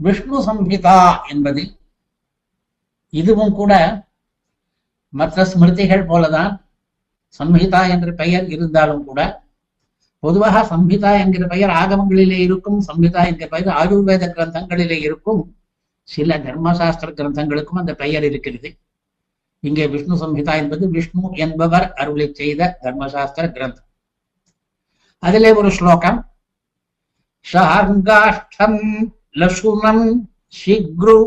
விஷ்ணு சம்ஹிதா என்பது இதுவும் கூட மற்ற ஸ்மிருதிகள் போலதான். சம்ஹிதா என்ற பெயர் இருந்தாலும் கூட பொதுவாக சம்ஹிதா என்கிற பெயர் ஆகமங்களிலே இருக்கும் சம்ஹிதா என்கிற பெயர் ஆயுர்வேத கிரந்தங்களிலே இருக்கும். சில தர்மசாஸ்திர கிரந்தங்களுக்கும் அந்த பெயர் இருக்கிறது. இங்கே விஷ்ணு சம்ஹிதா என்பது விஷ்ணு என்பவர் அருளை செய்த தர்மசாஸ்திர கிரந்தம். அதிலே ஒரு ஸ்லோகம் ஷார்காஷ்டம் லசுனம் சிக்ரு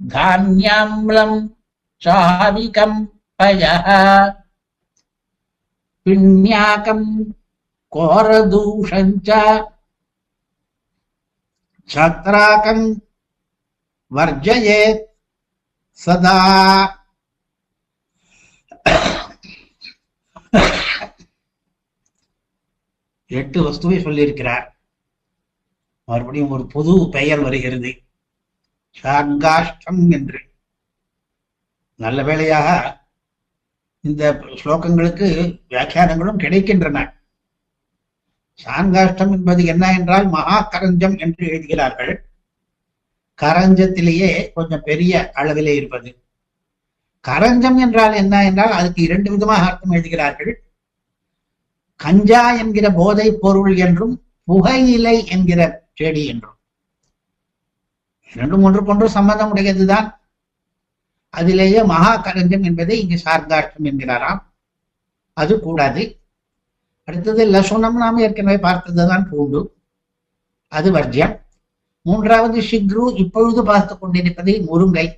தானியாம்லம் சாவிகம் பயः பிண்யாக்கம் கோரதூஷஞ்ச சத்ராக்கம் வர்ஜயேத் சதா எட்டு வஸ்துவை சொல்லியிருக்கிறார்। மறுபடியும் ஒரு புது பெயர் வருகிறது. சாங்காஷ்டம் என்று. நல்ல வேளையாக இந்த ஸ்லோகங்களுக்கு வியாக்கியானங்களும் கிடைக்கின்றன. சாங்காஷ்டம் என்பது என்ன என்றால் மகா கரஞ்சம் என்று எழுதுகிறார்கள். கரஞ்சத்திலேயே கொஞ்சம் பெரிய அளவிலே இருப்பது. கரஞ்சம் என்றால் என்ன என்றால் அதுக்கு இரண்டு விதமாக அர்த்தம் எழுதுகிறார்கள். கஞ்சா என்கிற போதை பொருள் என்றும் புகையிலை என்கிற செடி என்றும் இரண்டும் ஒன்றுக்கொன்று சம்பந்தம் உடையதுதான். அதிலேயே மகா கரஞ்சம் என்பதை இங்கு சார்ந்தார்த்தம் என்கிறாராம். அது கூடாது. அடுத்தது லசுனம் நாம் ஏற்கனவே பார்த்ததுதான் பூண்டு. அது வர்ஜ்யம். மூன்றாவது ஷிக்ரு இப்பொழுது பார்த்து கொண்டிருப்பது முருங்கை.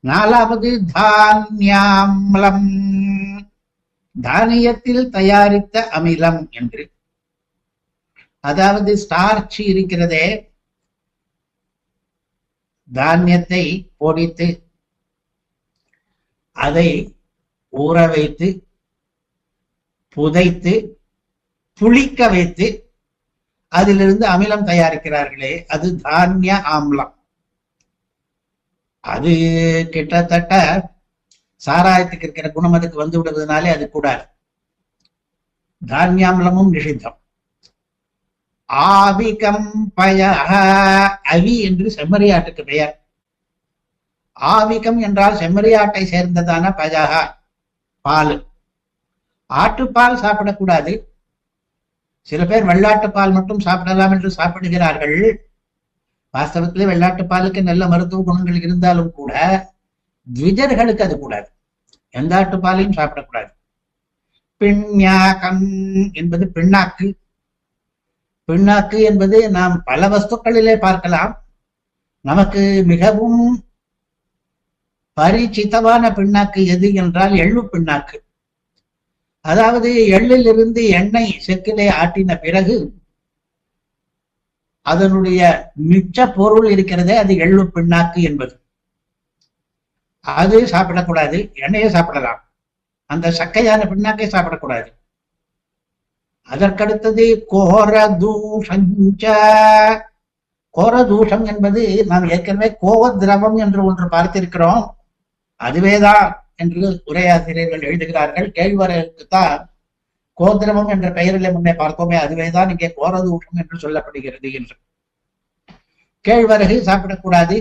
நாலாவது தானியாம்லம். தானியத்தில் தயாரித்த அமிலம் என்று. அதாவது ஸ்டார்ச் இருக்கிறதே தானியத்தை பொடித்து அதை ஊற வைத்து புதைத்து புளிக்க வைத்து அதிலிருந்து அமிலம் தயாரிக்கிறார்களே அது தானிய ஆம்லம். அது கிட்டத்தட்ட சாராயத்துக்கு இருக்கிற குணம் அதுக்கு வந்து விடுவதனாலே அது கூடாது. தானியாம்லமும் நிஷித்தம். ஆவிகம் பய அவி என்று செம்மறியாட்டுக்கு பெயர். ஆவிகம் என்றால் செம்மறியாட்டை சேர்ந்ததான பஜக பால். ஆட்டுப்பால் சாப்பிடக்கூடாது. சில பேர் வெள்ளாட்டுப்பால் மட்டும் சாப்பிடலாம் என்று சாப்பிடுகிறார்கள். வாஸ்தவத்திலே வெள்ளாட்டு பாலுக்கு நல்ல மருத்துவ குணங்கள் இருந்தாலும் கூட த்விஜர்களுக்கு அது கூடாது. எந்த ஆட்டுப்பாலையும் சாப்பிடக்கூடாது. பிண்யாக்கம் என்பது பிண்ணாக்கு. பிண்ணாக்கு என்பது நாம் பல வஸ்துக்களிலே பார்க்கலாம். நமக்கு மிகவும் பரிச்சித்தமான பிண்ணாக்கு எது என்றால் எள்ளு பிண்ணாக்கு. அதாவது எள்ளிலிருந்து எண்ணெய் செக்கிலே ஆட்டின பிறகு அதனுடைய மிச்ச பொருள் இருக்கிறதே அது எள்ளு பிண்ணாக்கு என்பது. அது சாப்பிடக்கூடாது எண்ணெயை சாப்பிடலாம். அந்த சக்கையான பிண்ணாக்கை சாப்பிடக்கூடாது. அதற்கடுத்தது கோரதூஷஞ்ச. கோரதூஷம் என்பது நாம் ஏற்கனவே கோவத்ரவம் என்று ஒன்று பார்த்திருக்கிறோம். அதுவேதான் என்று உரையாசிரியர்கள் எழுதுகிறார்கள். கேழ்வரகுக்குத்தான் கோதிரவம் என்ற பெயரில் முன்னே பார்த்தோமே அதுவேதான் இங்கே கோரதூஷம் என்று சொல்லப்படுகிறது என்று. கேழ்வரகு சாப்பிடக்கூடாது.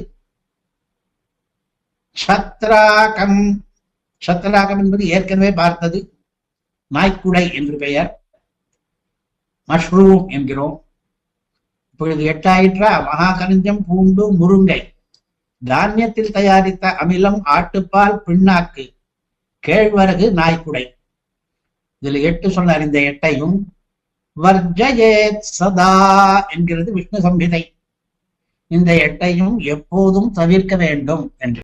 சத்ராகம். சத்ராகம் என்பது ஏற்கனவே பார்த்தது. நாய்க்குடை என்று பெயர். மஷ்ரூம் என்கிறோம். இப்பொழுது எட்டாயிற்றா? மகாகனிஞ்சம் பூண்டு முருங்கை. தானியத்தில் தயாரித்த அமிலம் ஆட்டுப்பால் பின்னாக்கு. கேழ்வரகு நாய்க்குடை. இதுல எட்டு சொன்னார் இந்த எட்டையும். வர்ஜயேத் சதா என்கிறது விஷ்ணு சம்ஹிதை இந்த எட்டையும் எப்போதும் தவிர்க்க வேண்டும் என்று.